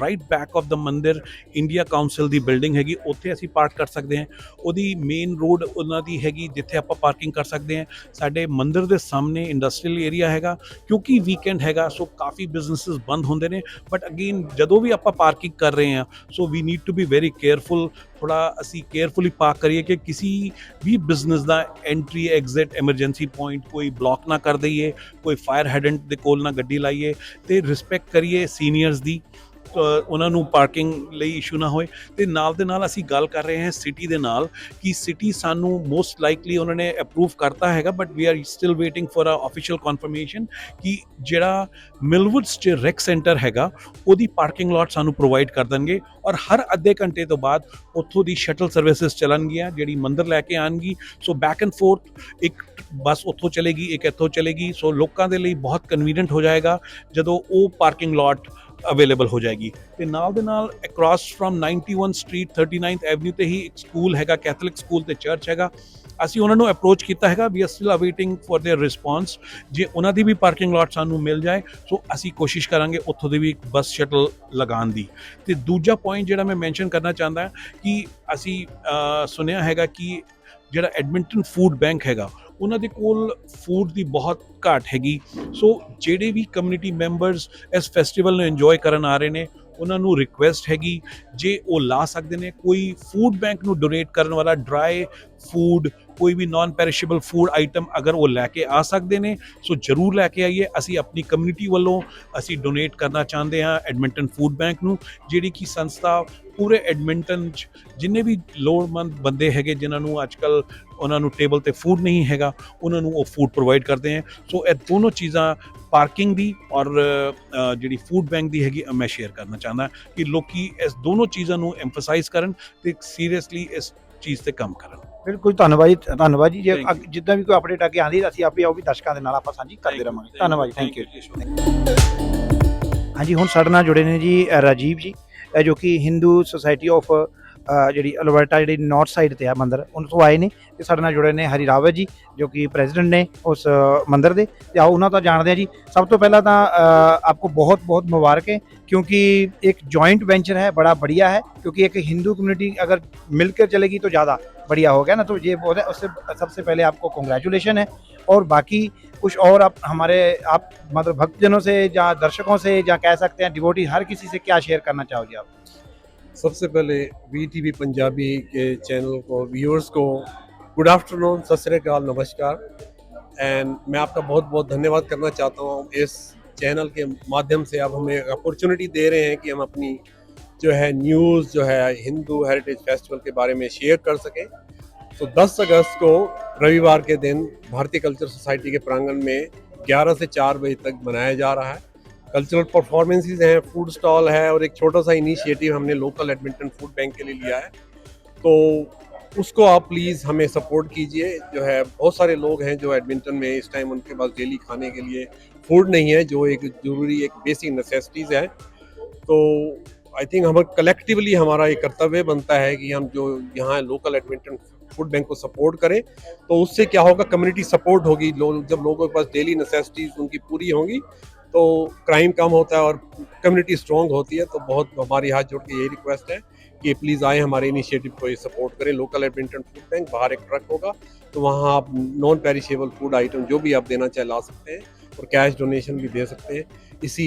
Speaker 2: ਰਾਈਟ ਬੈਕ ਆਫ ਦਾ ਮੰਦਿਰ ਇੰਡੀਆ ਕਾਉਂਸਲ ਦੀ ਬਿਲਡਿੰਗ ਹੈਗੀ, ਉੱਥੇ ਅਸੀਂ ਪਾਰਕ ਕਰ ਸਕਦੇ ਹਾਂ। ਉਹਦੀ ਮੇਨ ਰੋਡ ਉਹਨਾਂ ਦੀ ਹੈਗੀ, ਜਿੱਥੇ ਆਪਾਂ ਪਾਰਕਿੰਗ ਕਰ ਸਕਦੇ ਹਾਂ। ਸਾਡੇ ਮੰਦਿਰ ਦੇ ਸਾਹਮਣੇ ਇੰਡਸਟਰੀਅਲ ਏਰੀਆ ਹੈਗਾ, ਕਿਉਂਕਿ ਵੀਕਐਂਡ ਹੈਗਾ ਸੋ ਕਾਫੀ ਬਿਜ਼ਨੈਸਸ ਬੰਦ ਹੁੰਦੇ ਨੇ। ਬਟ ਅਗੇਨ ਜਦੋਂ ਵੀ ਆਪਾਂ ਪਾਰਕਿੰਗ ਕਰ ਰਹੇ ਹਾਂ so we need to be very careful ਥੋੜਾ ਅਸੀਂ ਕੇਅਰਫੁਲੀ ਪਾਰਕ ਕਰੀਏ ਕਿ ਕਿਸੇ ਵੀ ਬਿਜ਼ਨਸ ਦਾ ਐਂਟਰੀ ਐਗਜ਼ਿਟ ਐਮਰਜੈਂਸੀ ਪੁਆਇੰਟ ਕੋਈ ਬਲੌਕ ਨਾ ਕਰ ਦਈਏ, ਕੋਈ ਫਾਇਰ ਹੈਡੈਂਟ ਦੇ ਕੋਲ ਨਾ ਗੱਡੀ ਲਾਈਏ। ਤੇ ਰਿਸਪੈਕਟ ਕਰੀਏ ਸੀਨੀਅਰਸ ਦੀ। ਉਹਨਾਂ ਨੂੰ ਪਾਰਕਿੰਗ ਲਈ ਇਸ਼ੂ ਨਾ ਹੋਏ ਤੇ ਨਾਲ ਦੇ ਨਾਲ ਅਸੀਂ ਗੱਲ ਕਰ ਰਹੇ ਹਾਂ ਸਿਟੀ ਦੇ ਨਾਲ ਕਿ ਸਿਟੀ ਸਾਨੂੰ ਮੋਸਟ ਲਾਈਕਲੀ ਉਹਨਾਂ ਨੇ ਅਪਰੂਵ ਕਰਤਾ ਹੈਗਾ but we are still waiting for a official confirmation ਕਿ ਜਿਹੜਾ ਮਿਲਵੁੱਡਸ ਚ ਰੈਕ ਸੈਂਟਰ ਹੈਗਾ, ਉਹਦੀ ਪਾਰਕਿੰਗ ਲਾਟ ਸਾਨੂੰ ਪ੍ਰੋਵਾਈਡ ਕਰ ਦੇਣਗੇ ਔਰ ਹਰ ਅੱਧੇ ਘੰਟੇ ਤੋਂ ਬਾਅਦ ਉੱਥੋਂ ਦੀ ਸ਼ਟਲ ਸਰਵਿਸਿਜ਼ ਚੱਲਣਗੀਆਂ, ਜਿਹੜੀ ਮੰਦਰ ਲੈ ਕੇ ਆਣਗੀ ਸੋ ਬੈਕ ਐਂਡ ਫੋਰਥ ਇੱਕ ਬੱਸ ਉੱਥੋਂ ਚਲੇਗੀ, ਇੱਕ ਇੱਥੋਂ ਚਲੇਗੀ। ਸੋ ਲੋਕਾਂ ਦੇ ਲਈ ਬਹੁਤ ਕਨਵੀਨੀਅੰਟ ਹੋ ਜਾਏਗਾ ਜਦੋਂ ਉਹ ਪਾਰਕਿੰਗ ਲਾਟ ਅਵੇਲੇਬਲ ਹੋ ਜਾਏਗੀ। ਤੇ ਨਾਲ ਦੇ ਨਾਲ across firm 91 street 39th avenue ਤੇ ਹੀ ਇੱਕ ਸਕੂਲ ਹੈਗਾ ਕੈਥੋਲਿਕ ਸਕੂਲ ਤੇ ਚਰਚ ਹੈਗਾ। ਅਸੀਂ ਉਹਨਾਂ ਨੂੰ ਅਪਰੋਚ ਕੀਤਾ ਹੈਗਾ ਵੀ ਆਰ ਆ ਵੇਟਿੰਗ ਫॉर देयर ਰਿਸਪੌਂਸ ਜੇ ਉਹਨਾਂ ਦੀ ਵੀ ਪਾਰਕਿੰਗ ਲੋਟ ਸਾਨੂੰ ਮਿਲ ਜਾਏ ਸੋ ਅਸੀਂ ਕੋਸ਼ਿਸ਼ ਕਰਾਂਗੇ ਉੱਥੋਂ ਦੇ ਵੀ ਇੱਕ ਬੱਸ ਸ਼ਟਲ ਲਗਾਉਣ ਦੀ। ਤੇ ਦੂਜਾ ਪੁਆਇੰਟ ਜਿਹੜਾ ਮੈਂ ਮੈਂਸ਼ਨ ਕਰਨਾ ਚਾਹੁੰਦਾ, ਕਿ ਅਸੀਂ ਸੁਣਿਆ ਹੈਗਾ ਕਿ ਜਿਹੜਾ ਐਡਮਿੰਟਨ ਫੂਡ ਬੈਂਕ ਹੈਗਾ ਉਹਨਾਂ ਦੇ ਕੋਲ ਫੂਡ ਦੀ ਬਹੁਤ ਘਾਟ ਹੈਗੀ। ਸੋ ਜਿਹੜੇ ਵੀ ਕਮਿਊਨਿਟੀ ਮੈਂਬਰਸ ਇਸ ਫੈਸਟੀਵਲ ਨੂੰ ਇੰਜੋਏ ਕਰਨ ਆ ਰਹੇ ਨੇ, ਉਹਨਾਂ ਨੂੰ ਰਿਕੁਐਸਟ ਹੈਗੀ, ਜੇ ਉਹ ਲਾ ਸਕਦੇ ਨੇ, ਕੋਈ ਫੂਡ ਬੈਂਕ ਨੂੰ ਡੋਨੇਟ ਕਰਨ ਵਾਲਾ ਡਰਾਈ ਫੂਡ ਕੋਈ ਵੀ ਨਾਨ ਪੈਰਿਸ਼ੇਬਲ ਫੂਡ ਆਈਟਮ ਅਗਰ ਉਹ ਲੈ ਕੇ ਆ ਸਕਦੇ ਨੇ, ਸੋ ਜਰੂਰ ਲੈ ਕੇ ਆਈਏ। ਅਸੀਂ ਆਪਣੀ ਕਮਿਊਨਿਟੀ ਵੱਲੋਂ ਅਸੀਂ ਡੋਨੇਟ ਕਰਨਾ ਚਾਹੁੰਦੇ ਹਾਂ ਐਡਮਿੰਟਨ ਫੂਡ ਬੈਂਕ ਨੂੰ, ਜਿਹੜੀ ਕਿ ਸੰਸਥਾ ਪੂਰੇ ਐਡਮਿੰਟਨ 'ਚ ਜਿੰਨੇ ਵੀ ਲੋੜਵੰਦ ਬੰਦੇ ਹੈਗੇ, ਜਿਨ੍ਹਾਂ ਨੂੰ ਅੱਜਕੱਲ ਉਹਨਾਂ ਨੂੰ ਟੇਬਲ ਤੇ ਫੂਡ ਨਹੀਂ ਹੈਗਾ, ਉਹਨਾਂ ਨੂੰ ਉਹ ਫੂਡ ਪ੍ਰੋਵਾਈਡ ਕਰਦੇ ਹੈ ਸੋ ਇਹ ਦੋਨੋਂ ਚੀਜ਼ਾਂ ਪਾਰਕਿੰਗ ਦੀ ਔਰ ਜਿਹੜੀ ਫੂਡ ਬੈਂਕ ਦੀ ਹੈਗੀ ਮੈਂ ਸ਼ੇਅਰ ਕਰਨਾ ਚਾਹੁੰਦਾ ਕਿ ਲੋਕੀ ਇਸ ਦੋਨੋਂ ਚੀਜ਼ਾਂ ਨੂੰ ਐਮਫਸਾਈਜ਼ ਕਰਨ ਤੇ ਸੀਰੀਅਸਲੀ ਇਸ ਚੀਜ਼ ਤੇ ਕੰਮ ਕਰਨ।
Speaker 1: ਬਿਲਕੁਲ ਧੰਨਵਾਦ ਜੀ ਧੰਨਵਾਦ ਜੀ ਜੇ. ਅੱਗ- ਜਿੱਦਾਂ ਵੀ ਕੋਈ ਅਪਡੇਟ ਅੱਗੇ ਆਂਦੀ ਅਸੀਂ ਆਪੇ ਉਹ ਵੀ ਦਰਸ਼ਕਾਂ ਦੇ ਨਾਲ ਆਪਾਂ ਸਾਂਝੀ ਕਰਦੇ ਰਵਾਂਗੇ। ਧੰਨਵਾਦ ਜੀ ਥੈਂਕ ਯੂ ਹਾਂਜੀ ਹੁਣ ਸਾਡੇ ਨਾਲ ਜੁੜੇ ਨੇ ਜੀ ਅ, ਰਾਜੀਵ ਜੀ ਜੋ ਕਿ ਹਿੰਦੂ ਸੁਸਾਇਟੀ ਆਫ ਜਿਹੜੀ ਅਲਬਰਟਾ ਜਿਹੜੀ ਨਾਰਥ ਸਾਈਡ ਤੇ ਆ ਮੰਦਿਰ ਉਹਨਾਂ ਤੋਂ ਆਏ ਨੇ ਤੇ ਸਾਡੇ ਨਾਲ ਜੁੜੇ ਨੇ ਹਰੀ ਰਾਵਤ ਜੀ ਜੋ ਕਿ ਪ੍ਰੈਜ਼ੀਡੈਂਟ ਨੇ ਉਸ ਅ, ਮੰਦਿਰ ਦੇ ਤੇ ਆਓ ਉਹਨਾਂ ਤੋਂ ਜਾਣਦੇ ਆ ਜੀ ਸਭ ਤੋਂ ਪਹਿਲਾਂ ਤਾਂ ਅ, आपको बहुत बहुत मुबारक है क्योंकि एक जॉइंट वेंचर है बड़ा बढ़िया है क्योंकि एक हिंदू कम्युनिटी अगर मिलकर चलेगी तो ज़्यादा बढ़िया हो गया ना तो ये बहुत है उससे सबसे पहले आपको कॉन्ग्रेचुलेशन है और बाकी कुछ और आप हमारे आप मतलब भक्तजनों से या दर्शकों से या कह सकते हैं डिवोटी हर किसी से क्या शेयर करना चाहोगे आप
Speaker 4: सबसे पहले वी टी वी पंजाबी के चैनल को व्यूअर्स को गुड आफ्टरनून सत नमस्कार। एंड मैं आपका बहुत बहुत धन्यवाद करना चाहता हूँ इस चैनल के माध्यम से। आप हमें अपॉर्चुनिटी दे रहे हैं कि हम अपनी जो है न्यूज़ जो है हिंदू हेरिटेज फेस्टिवल के बारे में शेयर कर सकें। तो 10 अगस्त को रविवार के दिन भारतीय कल्चर सोसाइटी के प्रांगण में 11 से 4 बजे तक मनाया जा रहा है। कल्चरल परफॉर्मेंसेज हैं फ़ूड स्टॉल है और एक छोटा सा इनिशिएटिव हमने लोकल एडमिंटन फ़ूड बैंक के लिए लिया है। तो उसको आप प्लीज़ हमें सपोर्ट कीजिए। जो है, बहुत सारे लोग हैं जो एडमिंटन में इस टाइम उनके पास डेली खाने के लिए फ़ूड नहीं है, जो एक ज़रूरी, एक बेसिक नेसेसिटीज़ है। तो आई थिंक हम कलेक्टिवली हमारा ये कर्तव्य बनता है कि हम जो यहाँ लोकल एडमिंटन फ़ूड बैंक को सपोर्ट करें। तो उससे क्या होगा कम्युनिटी सपोर्ट होगी। लोग, जब लोगों के पास डेली नेसेसिटीज़ उनकी पूरी होंगी तो क्राइम कम होता है और कम्युनिटी स्ट्रॉन्ग होती है तो बहुत हमारी हाथ जोड़ के यही रिक्वेस्ट है कि प्लीज़ आए हमारे इनिशिएटिव को ये सपोर्ट करें। लोकल एडमिंटन फ़ूड बैंक बाहर एक ट्रक होगा तो वहाँ आप नॉन पेरिशेबल फ़ूड आइटम जो भी आप देना चाहे ला सकते हैं और कैश डोनेशन भी दे सकते हैं। इसी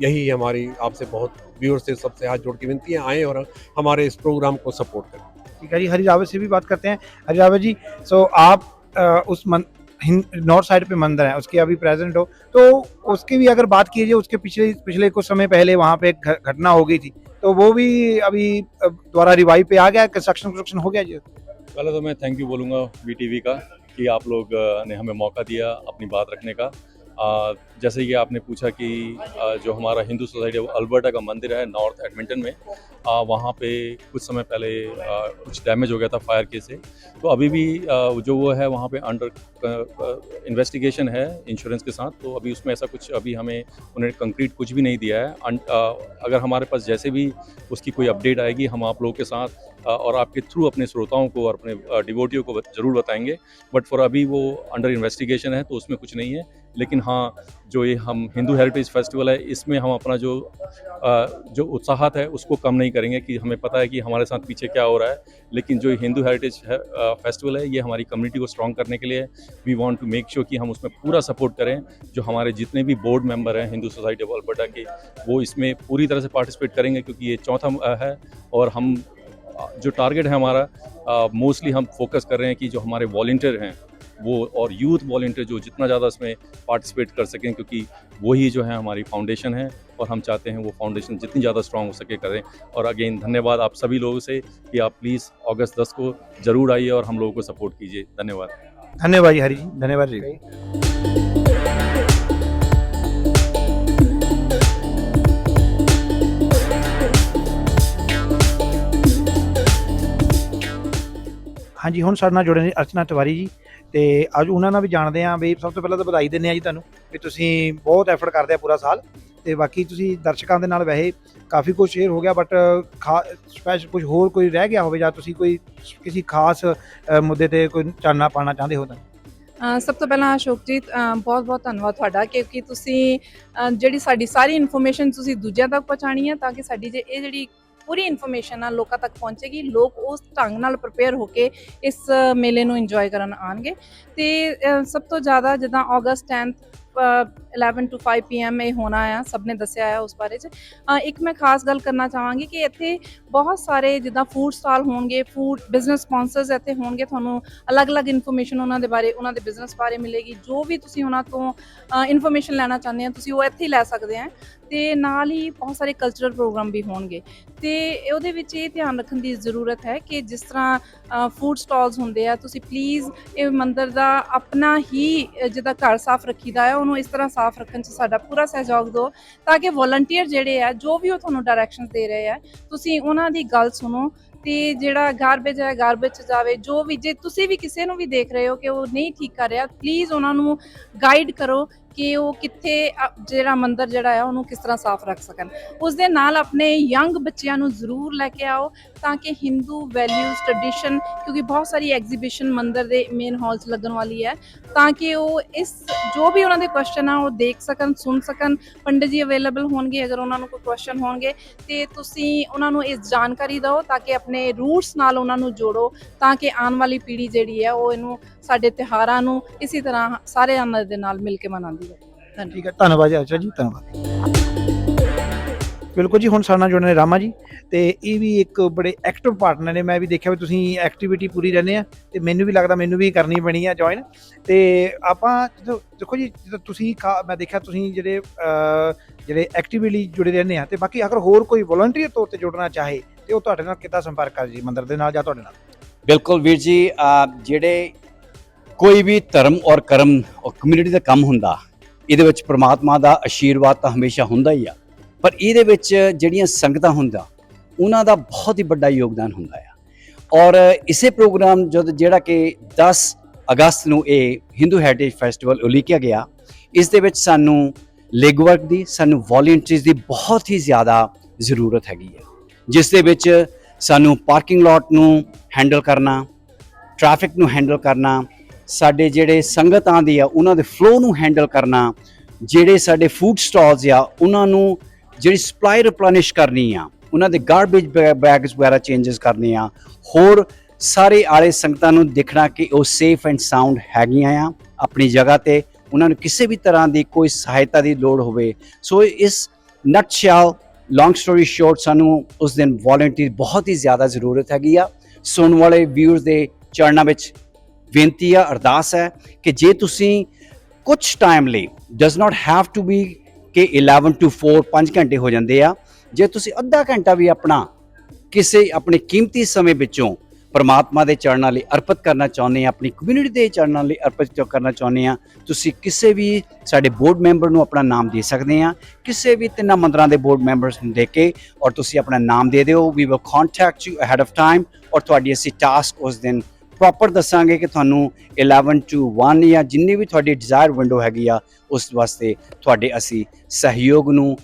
Speaker 4: यही हमारी आपसे बहुत व्यूअर से सबसे हाथ जोड़ के विनती है आएँ और हमारे इस प्रोग्राम को सपोर्ट करें।
Speaker 1: ठीक है जी हरी रावत से भी बात करते हैं। हरी रावत जी सो आप अ, उस मन नॉर्थ साइड पे मंदिर है, उसके अभी प्रेजेंट हो। तो उसकी भी अगर बात कीजिए, उसके पिछले पिछले कुछ समय पहले वहाँ पे एक घटना हो गई थी। तो वो भी अभी द्वारा रिवाइव पे आ गया कंस्ट्रक्शन कंस्ट्रक्शन हो गया जी?
Speaker 8: पहले तो मैं थैंक यू बोलूँगा वी का, कि आप लोग ने हमें मौका दिया अपनी बात रखने का। जैसे कि आपने पूछा कि जो हमारा हिंदू सोसाइटी है, वो अल्बर्टा का मंदिर है नॉर्थ एडमिंटन में। वहाँ पे कुछ समय पहले कुछ डैमेज हो गया था फायर के से। तो अभी भी जो वो है, वहाँ पे अंडर इन्वेस्टिगेशन है इंश्योरेंस के साथ। तो अभी उसमें ऐसा कुछ अभी हमें, उन्होंने कंक्रीट कुछ भी नहीं दिया है। अगर हमारे पास जैसे भी उसकी कोई अपडेट आएगी, हम आप लोगों के साथ और आपके थ्रू अपने श्रोताओं को और अपने डिवोटियों को ज़रूर बताएँगे। बट फॉर अभी वो अंडर इन्वेस्टिगेशन है तो उसमें कुछ नहीं है। लेकिन हाँ जो ये हम हिंदू हेरिटेज फेस्टिवल है, इसमें हम अपना जो जो उत्साहत है, उसको कम नहीं करेंगे कि हमें पता है कि हमारे साथ पीछे क्या हो रहा है। लेकिन जो हिंदू हेरिटेज फेस्टिवल है, ये हमारी कम्युनिटी को स्ट्रॉन्ग करने के लिए we want to make sure कि हम उसमें पूरा सपोर्ट करें, जो हमारे जितने भी बोर्ड मेंबर हैं हिंदू सोसाइटी ऑफ़ अल्बर्टा के, वो इसमें पूरी तरह से पार्टिसिपेट करेंगे क्योंकि ये चौथा है और हम जो टारगेट है हमारा मोस्टली हम फोकस कर रहे हैं कि जो हमारे वॉल्टियर हैं वो और यूथ वॉल्टियर जो जितना ज़्यादा इसमें पार्टिसिपेट कर सकें क्योंकि वही जो है हमारी फाउंडेशन है और हम चाहते हैं वो फाउंडेशन जितनी ज़्यादा स्ट्रांग हो सके करें। और अगेन धन्यवाद आप सभी लोगों से कि आप प्लीज़ अगस्त 10 को ज़रूर आइए और हम लोगों को सपोर्ट कीजिए। धन्यवाद।
Speaker 1: धन्यवाद हरी जी। धन्यवाद जी। ਹਾਂਜੀ, ਹੁਣ ਸਾਡੇ ਨਾਲ ਜੁੜੇ ਨੇ ਅਰਚਨਾ ਤਿਵਾਰੀ ਜੀ ਤੇ ਅੱਜ ਉਹਨਾਂ ਨਾਲ ਵੀ ਜਾਣਦੇ ਆਂ ਵੀ ਸਭ ਤੋਂ ਪਹਿਲਾਂ ਤਾਂ ਵਧਾਈ ਦਿੰਦੇ ਆ ਜੀ ਤੁਹਾਨੂੰ ਵੀ ਤੁਸੀਂ ਬਹੁਤ ਐਫਰਟ ਕਰਦੇ ਆ ਪੂਰਾ ਸਾਲ ਤੇ ਬਾਕੀ ਤੁਸੀਂ ਦਰਸ਼ਕਾਂ ਦੇ ਨਾਲ ਵੈਸੇ ਕਾਫੀ ਕੁਝ ਸ਼ੇਅਰ ਹੋ ਗਿਆ ਬਟ ਸਪੈਸ਼ਲ ਕੁਝ ਹੋਰ ਕੋਈ ਰਹਿ ਗਿਆ ਹੋਵੇ ਜਾਂ ਤੁਸੀਂ ਕੋਈ ਕਿਸੇ ਖਾਸ ਮੁੱਦੇ ਤੇ ਕੋਈ ਚਾਨਣਾ ਪਾਣਾ ਚਾਹੁੰਦੇ ਹੋ ਤਾਂ?
Speaker 9: ਸਭ ਤੋਂ ਪਹਿਲਾਂ ਅਸ਼ੋਕ ਅਸ਼ੋਕਜੀਤ ਬਹੁਤ ਬਹੁਤ ਧੰਨਵਾਦ ਤੁਹਾਡਾ ਕਿਉਂਕਿ ਤੁਸੀਂ ਜਿਹੜੀ ਸਾਡੀ ਸਾਰੀ ਇਨਫੋਰਮੇਸ਼ਨ ਤੁਸੀਂ ਦੂਜਿਆਂ ਤੱਕ ਪਹੁੰਚਾਣੀ ਹੈ ਤਾਂ ਕਿ ਸਾਡੀ ਜੇ ਇਹ ਜਿਹੜੀ ਪੂਰੀ ਇਨਫੋਰਮੇਸ਼ਨ ਆ ਲੋਕਾਂ ਤੱਕ ਪਹੁੰਚੇਗੀ। ਲੋਕ ਉਸ ਢੰਗ ਨਾਲ ਪ੍ਰਪੇਅਰ ਹੋ ਕੇ ਇਸ ਮੇਲੇ ਨੂੰ ਇੰਜੋਏ ਕਰਨ ਆਣਗੇ ਤੇ ਸਭ ਤੋਂ ਜ਼ਿਆਦਾ ਜਿੱਦਾਂ ਅਗਸਟ 10th 11 ਟੂ 5 ਪੀਐਮ ਇਹ ਹੋਣਾ ਆ ਸਭ ਨੇ ਦੱਸਿਆ ਆ ਉਸ ਬਾਰੇ ਚ। ਇੱਕ ਮੈਂ ਖਾਸ ਗੱਲ ਕਰਨਾ ਚਾਹਾਂਗੀ ਕਿ ਇੱਥੇ ਬਹੁਤ ਸਾਰੇ ਜਿੱਦਾਂ ਫੂਡ ਸਟਾਲ ਹੋਣਗੇ ਫੂਡ ਬਿਜ਼ਨਸ ਸਪਾਂਸਰਸ ਇੱਥੇ ਹੋਣਗੇ ਤੁਹਾਨੂੰ ਅਲੱਗ-ਅਲੱਗ ਇਨਫੋਰਮੇਸ਼ਨ ਉਹਨਾਂ ਦੇ ਬਾਰੇ ਉਹਨਾਂ ਦੇ ਬਿਜ਼ਨਸ ਬਾਰੇ ਮਿਲੇਗੀ। ਜੋ ਵੀ ਤੁਸੀਂ ਉਹਨਾਂ ਤੋਂ ਇਨਫੋਰਮੇਸ਼ਨ ਲੈਣਾ ਚਾਹੁੰਦੇ ਆ ਤੁਸੀਂ ਉਹ ਇੱਥੇ ਹੀ ਲੈ ਸਕਦੇ ਆ। ਤੇ ਨਾਲ ਹੀ ਬਹੁਤ ਸਾਰੇ ਕਲਚਰਲ ਪ੍ਰੋਗਰਾਮ ਵੀ ਹੋਣਗੇ। ਤੇ ਉਹਦੇ ਵਿੱਚ ਇਹ ਧਿਆਨ ਰੱਖਣ ਦੀ ਜ਼ਰੂਰਤ ਹੈ ਕਿ ਜਿਸ ਤਰ੍ਹਾਂ ਫੂਡ ਸਟਾਲਸ ਹੁੰਦੇ ਆ ਤੁਸੀਂ ਪਲੀਜ਼ ਇਹ ਮੰਦਰ ਦਾ ਆਪਣਾ ਹੀ ਅ, ਜਿੱਦਾਂ ਘਰ ਸਾਫ਼ ਰੱਖੀਦਾ ਹੈ ਉਹਨੂੰ ਇਸ ਤਰ੍ਹਾਂ ਸਾਫ਼ ਰੱਖਣ 'ਚ ਸਾਡਾ ਪੂਰਾ ਸਹਿਯੋਗ ਦਿਓ ਤਾਂ ਕਿ ਵੋਲੰਟੀਅਰ ਜਿਹੜੇ ਆ, ਜੋ ਵੀ ਉਹ ਤੁਹਾਨੂੰ ਡਾਇਰੈਕਸ਼ਨਸ ਦੇ ਰਹੇ ਆ, ਤੁਸੀਂ ਉਹਨਾਂ ਦੀ ਗੱਲ ਸੁਣੋ ਤੇ ਜਿਹੜਾ ਗਾਰਬੇਜ ਹੈ ਗਾਰਬੇਜ ਚ ਜਾਵੇ, ਜੋ ਵੀ ਜੇ ਤੁਸੀਂ ਵੀ ਕਿਸੇ ਨੂੰ ਵੀ ਦੇਖ ਰਹੇ ਹੋ ਕਿ ਉਹ ਨਹੀਂ ਠੀਕ ਕਰ ਰਿਹਾ ਪਲੀਜ਼ ਉਹਨਾਂ ਨੂੰ ਗਾਈਡ ਕਰੋ ਕਿ ਉਹ ਕਿੱਥੇ ਅ, ਜਿਹੜਾ ਮੰਦਿਰ ਜਿਹੜਾ ਹੈ ਉਹਨੂੰ ਕਿਸ ਤਰ੍ਹਾਂ ਸਾਫ਼ ਰੱਖ ਸਕਣ। ਉਸ ਦੇ ਨਾਲ ਆਪਣੇ ਯੰਗ ਬੱਚਿਆਂ ਨੂੰ ਜ਼ਰੂਰ ਲੈ ਕੇ ਆਓ ਤਾਂ ਕਿ ਹਿੰਦੂ ਵੈਲਿਊਜ਼ ਟ੍ਰੈਡੀਸ਼ਨ ਕਿਉਂਕਿ ਬਹੁਤ ਸਾਰੀ ਐਗਜ਼ੀਬਿਸ਼ਨ ਮੰਦਿਰ ਦੇ ਮੇਨ ਹਾਲ 'ਚ ਲੱਗਣ ਵਾਲੀ ਹੈ ਤਾਂ ਕਿ ਉਹ ਇਸ ਜੋ ਵੀ ਉਹਨਾਂ ਦੇ ਕੁਐਸਚਨ ਆ ਉਹ ਦੇਖ ਸਕਣ ਸੁਣ ਸਕਣ। ਪੰਡਿਤ ਜੀ ਅਵੇਲੇਬਲ ਹੋਣਗੇ ਅਗਰ ਉਹਨਾਂ ਨੂੰ ਕੋਈ ਕੁਐਸਚਨ ਹੋਣਗੇ ਤੇ ਤੁਸੀਂ ਉਹਨਾਂ ਨੂੰ ਇਸ ਜਾਣਕਾਰੀ ਦਿਓ ਤਾਂ ਕਿ ਆਪਣੇ ਰੂਟਸ ਨਾਲ ਉਹਨਾਂ ਨੂੰ ਜੋੜੋ ਤਾਂ ਕਿ ਆਉਣ ਵਾਲੀ ਪੀੜ੍ਹੀ ਜਿਹੜੀ ਹੈ ਉਹ ਇਹਨੂੰ ਸਾਡੇ ਤਿਉਹਾਰਾਂ ਨੂੰ ਇਸੇ ਤਰ੍ਹਾਂ ਸਾਰੇ ਆਨੰਦ ਦੇ ਨਾਲ ਮਿਲ ਕੇ ਮਨਾਉਂਦੀ
Speaker 1: ਠੀਕ ਹੈ ਧੰਨਵਾਦ ਜੀ ਅਰਚਨਾ ਜੀ ਧੰਨਵਾਦ। ਬਿਲਕੁਲ ਜੀ ਹੁਣ ਸਾਡੇ ਨਾਲ ਜੁੜੇ ਨੇ ਰਾਮਾ ਜੀ ਤੇ ਇਹ ਵੀ ਇੱਕ ਬੜੇ ਐਕਟਿਵ ਪਾਰਟਨਰ ਨੇ। ਮੈਂ ਵੀ ਦੇਖਿਆ ਵੀ ਤੁਸੀਂ ਐਕਟੀਵਿਟੀ ਪੂਰੀ ਰਹਿੰਦੇ ਆ ਤੇ ਮੈਨੂੰ ਵੀ ਲੱਗਦਾ ਮੈਨੂੰ ਵੀ ਕਰਨੀ ਪੈਣੀ ਆ ਜੁਆਇਨ ਤੇ ਆਪਾਂ ਜਦੋਂ ਦੇਖੋ ਜੀ ਜਦੋਂ ਤੁਸੀਂ ਮੈਂ ਦੇਖਿਆ ਤੁਸੀਂ ਜਿਹੜੇ ਜਿਹੜੇ ਐਕਟੀਵਿਟੀ ਜੁੜੇ ਰਹਿੰਦੇ ਆ ਤੇ ਬਾਕੀ ਅਗਰ ਹੋਰ ਕੋਈ ਵੋਲੰਟੀਅਰ ਤੌਰ ਤੇ ਜੁੜਨਾ ਚਾਹੇ ਤੇ ਉਹ ਤੁਹਾਡੇ ਨਾਲ ਕਿੱਦਾਂ ਸੰਪਰਕ ਕਰ ਜੀ ਮੰਦਰ ਦੇ ਨਾਲ ਜਾਂ ਤੁਹਾਡੇ ਨਾਲ?
Speaker 5: ਬਿਲਕੁਲ ਵੀਰ ਜੀ ਜਿਹੜੇ ਕੋਈ ਵੀ ਧਰਮ ਔਰ ਕਰਮ ਔਰ ਕਮਿਊਨਿਟੀ ਦਾ ਕੰਮ ਹੁੰਦਾ ਇਹਦੇ ਵਿੱਚ ਪ੍ਰਮਾਤਮਾ ਦਾ ਆਸ਼ੀਰਵਾਦ ਤਾਂ ਹਮੇਸ਼ਾ ਹੁੰਦਾ ਹੀ ਆ। ਪਰ ਇਹਦੇ ਵਿੱਚ ਜਿਹੜੀਆਂ ਸੰਗਤਾਂ ਹੁੰਦਾ, ਉਹਨਾਂ ਦਾ ਬਹੁਤ ਹੀ ਵੱਡਾ ਯੋਗਦਾਨ ਹੁੰਦਾ ਆ। ਔਰ ਇਸੇ ਪ੍ਰੋਗਰਾਮ ਜਦ ਜਿਹੜਾ ਕਿ 10 ਅਗਸਤ ਨੂੰ ਇਹ ਹਿੰਦੂ ਹੈਰੀਟੇਜ ਫੈਸਟੀਵਲ ਉਲੀਕਿਆ ਗਿਆ, ਇਸ ਦੇ ਵਿੱਚ ਸਾਨੂੰ ਲੈਗਵਰਕ ਦੀ, ਸਾਨੂੰ ਵੋਲੰਟੀਅਰਸ ਦੀ ਬਹੁਤ ਹੀ ਜ਼ਿਆਦਾ ਜ਼ਰੂਰਤ ਹੈਗੀ ਹੈ ਜਿਸ ਦੇ ਵਿੱਚ ਸਾਨੂੰ ਪਾਰਕਿੰਗ ਲਾਟ ਨੂੰ ਹੈਂਡਲ ਕਰਨਾ ਟ੍ਰੈਫਿਕ ਨੂੰ ਹੈਂਡਲ ਕਰਨਾ ਸਾਡੇ ਜਿਹੜੇ ਸੰਗਤ ਆਉਂਦੀ ਆ, ਉਹਨਾਂ ਦੇ ਫਲੋ ਨੂੰ ਹੈਂਡਲ ਕਰਨਾ, ਜਿਹੜੇ ਸਾਡੇ ਫੂਡ ਸਟਾਲਸ ਆ, ਉਹਨਾਂ ਨੂੰ ਜਿਹੜੀ ਸਪਲਾਈ ਰਿਪਲੇਨਿਸ਼ ਕਰਨੀ ਆ, ਉਹਨਾਂ ਦੇ ਗਾਰਬੇਜ ਬੈਗਸ ਵਗੈਰਾ ਚੇਂਜਸ ਕਰਨੇ ਆ, ਹੋਰ ਸਾਰੇ ਆਲੇ ਸੰਗਤਾਂ ਨੂੰ ਦੇਖਣਾ ਕਿ ਉਹ ਸੇਫ ਐਂਡ ਸਾਊਂਡ ਹੈਗੀਆਂ ਆ ਆਪਣੀ ਜਗ੍ਹਾ ਤੇ, ਉਹਨਾਂ ਨੂੰ ਕਿਸੇ ਵੀ ਤਰ੍ਹਾਂ ਦੀ ਕੋਈ ਸਹਾਇਤਾ ਦੀ ਲੋੜ ਹੋਵੇ। ਸੋ ਇਸ ਨਟਸ਼ੈਲ ਲੌਂਗ ਸਟੋਰੀ ਸ਼ਾਰਟ ਸਾਨੂੰ ਉਸ ਦਿਨ ਵੋਲੰਟੀਅਰ ਬਹੁਤ ਹੀ ਜ਼ਿਆਦਾ ਜ਼ਰੂਰਤ ਹੈਗੀ ਆ। ਸੁਣਨ ਵਾਲੇ ਵਿਊਅਰਸ ਦੇ ਚਰਨਾਂ ਵਿੱਚ ਬੇਨਤੀ ਆ, ਅਰਦਾਸ ਹੈ ਕਿ ਜੇ ਤੁਸੀਂ ਕੁਝ ਟਾਈਮ ਲਈ does not have to be ਕਿ 11 ਟੂ 4 5 ਘੰਟੇ ਹੋ ਜਾਂਦੇ ਆ, ਜੇ ਤੁਸੀਂ ਅੱਧਾ ਘੰਟਾ ਵੀ ਆਪਣਾ ਕਿਸੇ ਆਪਣੇ ਕੀਮਤੀ ਸਮੇਂ ਵਿੱਚੋਂ ਪਰਮਾਤਮਾ ਦੇ ਚਰਨਾਂ ਲਈ ਅਰਪਿਤ ਕਰਨਾ ਚਾਹੁੰਦੇ ਆ, ਆਪਣੀ ਕਮਿਊਨਿਟੀ ਦੇ ਚਰਨਾਂ ਲਈ ਅਰਪਿਤ ਕਰਨਾ ਚਾਹੁੰਦੇ ਆ, ਤੁਸੀਂ ਕਿਸੇ ਵੀ ਸਾਡੇ ਬੋਰਡ ਮੈਂਬਰ ਨੂੰ ਆਪਣਾ ਨਾਮ ਦੇ ਸਕਦੇ ਆ, ਕਿਸੇ ਵੀ ਤਿੰਨਾਂ ਮੰਦਰਾਂ ਦੇ ਬੋਰਡ ਮੈਂਬਰਸ ਨੂੰ ਦੇ ਕੇ ਔਰ ਤੁਸੀਂ ਆਪਣਾ ਨਾਮ ਦੇ ਦਿਓ we will contact you ahead of time ਔਰ ਤੁਹਾਡੀ ਅਸੀਂ ਟਾਸਕ ਉਸ ਦਿਨ ਪ੍ਰੋਪਰ ਦੱਸਾਂਗੇ ਕਿ ਤੁਹਾਨੂੰ 11 ਟੂ 1 ਜਾਂ ਜਿੰਨੀ ਵੀ ਤੁਹਾਡੀ ਡਿਜ਼ਾਇਰ ਵਿੰਡੋ ਹੈਗੀ ਆ ਉਸ ਵਾਸਤੇ ਤੁਹਾਡੇ ਅਸੀਂ ਸਹਿਯੋਗ ਨੂੰ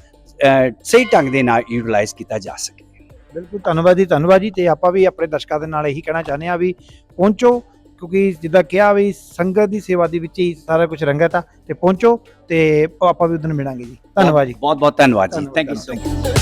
Speaker 5: ਸਹੀ ਢੰਗ ਦੇ ਨਾਲ ਯੂਟਿਲਾਈਜ਼ ਕੀਤਾ ਜਾ ਸਕੇ।
Speaker 1: ਬਿਲਕੁਲ ਧੰਨਵਾਦ ਜੀ ਧੰਨਵਾਦ ਜੀ ਤੇ ਆਪਾਂ ਵੀ ਆਪਣੇ ਦਰਸ਼ਕਾਂ ਦੇ ਨਾਲ ਇਹੀ ਕਹਿਣਾ ਚਾਹੁੰਦੇ ਆ ਵੀ ਪਹੁੰਚੋ ਕਿਉਂਕਿ ਜਿੱਦਾਂ ਕਿਹਾ ਵੀ ਸੰਗਤ ਦੀ ਸੇਵਾ ਦੇ ਵਿੱਚ ਹੀ ਸਾਰਾ ਕੁਝ ਰੰਗਤ ਆ ਤੇ ਪਹੁੰਚੋ ਤੇ ਆਪਾਂ ਵੀ ਉਦੋਂ ਮਿਲਾਂਗੇ ਜੀ। ਧੰਨਵਾਦ ਜੀ।
Speaker 5: ਬਹੁਤ ਬਹੁਤ ਧੰਨਵਾਦ ਜੀ। ਥੈਂਕ ਯੂ ਸੋ
Speaker 1: ਧੰਨਵਾਦ।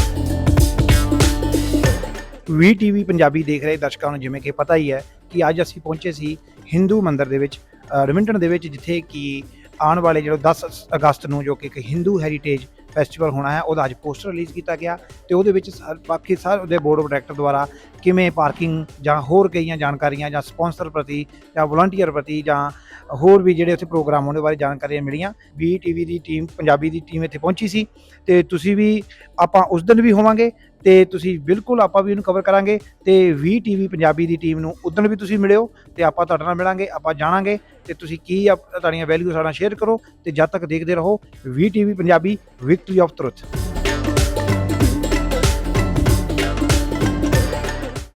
Speaker 1: ਵੀ ਟੀਵੀ ਪੰਜਾਬੀ ਦੇਖ ਰਹੇ ਦਰਸ਼ਕਾਂ ਨੂੰ ਜਿਵੇਂ ਕਿ ਪਤਾ ਹੀ ਹੈ ਕਿ ਅੱਜ ਅਸੀਂ ਪਹੁੰਚੇ ਸੀ ਹਿੰਦੂ ਮੰਦਿਰ ਦੇ ਵਿੱਚ ਰਮਿੰਟਨ ਦੇ ਵਿੱਚ, ਜਿੱਥੇ ਕਿ ਆਉਣ ਵਾਲੇ ਜਿਹੜਾ 10 ਅਗਸਤ ਨੂੰ ਜੋ ਕਿ ਇੱਕ ਹਿੰਦੂ ਹੈਰੀਟੇਜ ਫੈਸਟੀਵਲ ਹੋਣਾ ਹੈ, ਉਹਦਾ ਅੱਜ ਪੋਸਟਰ ਰਿਲੀਜ਼ ਕੀਤਾ ਗਿਆ ਤੇ ਉਹਦੇ ਵਿੱਚ ਸਾ- ਬਾਕੀ ਸਾਰੇ ਉਹਦੇ ਬੋਰਡ ਆਫ ਡਾਇਰੈਕਟਰ ਦੁਆਰਾ ਕਿਵੇਂ ਪਾਰਕਿੰਗ ਜਾਂ ਹੋਰ ਕਈਆਂ ਜਾਣਕਾਰੀਆਂ ਜਾਂ ਸਪਾਂਸਰ ਪ੍ਰਤੀ ਜਾਂ ਵਲੰਟੀਅਰ ਪ੍ਰਤੀ ਜਾਂ ਹੋਰ ਵੀ ਜਿਹੜੇ ਉੱਥੇ ਪ੍ਰੋਗਰਾਮ ਹੋਣੇ ਬਾਰੇ ਜਾਣਕਾਰੀਆਂ ਮਿਲੀਆਂ ਵੀ ਟੀਵੀ ਦੀ ਟੀਮ ਪੰਜਾਬੀ ਦੀ ਟੀਮ ਇੱਥੇ ਪਹੁੰਚੀ ਸੀ ਤੇ ਤੁਸੀਂ ਵੀ ਆਪਾਂ ਉਸ ਦਿਨ ਵੀ ਹੋਵਾਂਗੇ ਤੇ ਤੁਸੀਂ ਬਿਲਕੁਲ ਆਪਾਂ ਵੀ ਇਹਨੂੰ ਕਵਰ ਕਰਾਂਗੇ ਤੇ ਵੀ ਟੀਵੀ ਪੰਜਾਬੀ ਦੀ ਟੀਮ ਨੂੰ ਉਦੋਂ ਵੀ ਤੁਸੀਂ ਮਿਲਿਓ ਤੇ ਆਪਾਂ ਤੁਹਾਡੇ ਨਾਲ ਮਿਲਾਂਗੇ, ਆਪਾਂ ਜਾਣਾਂਗੇ ਤੇ ਤੁਸੀਂ ਕੀ ਆ- ਤੁਹਾਡੀਆਂ ਵੈਲਿਊ ਸਾਡੇ ਨਾਲ ਸ਼ੇਅਰ ਕਰੋ ਤੇ ਜਦ ਤੱਕ ਦੇਖਦੇ ਰਹੋ V TV Punjabi victory of truth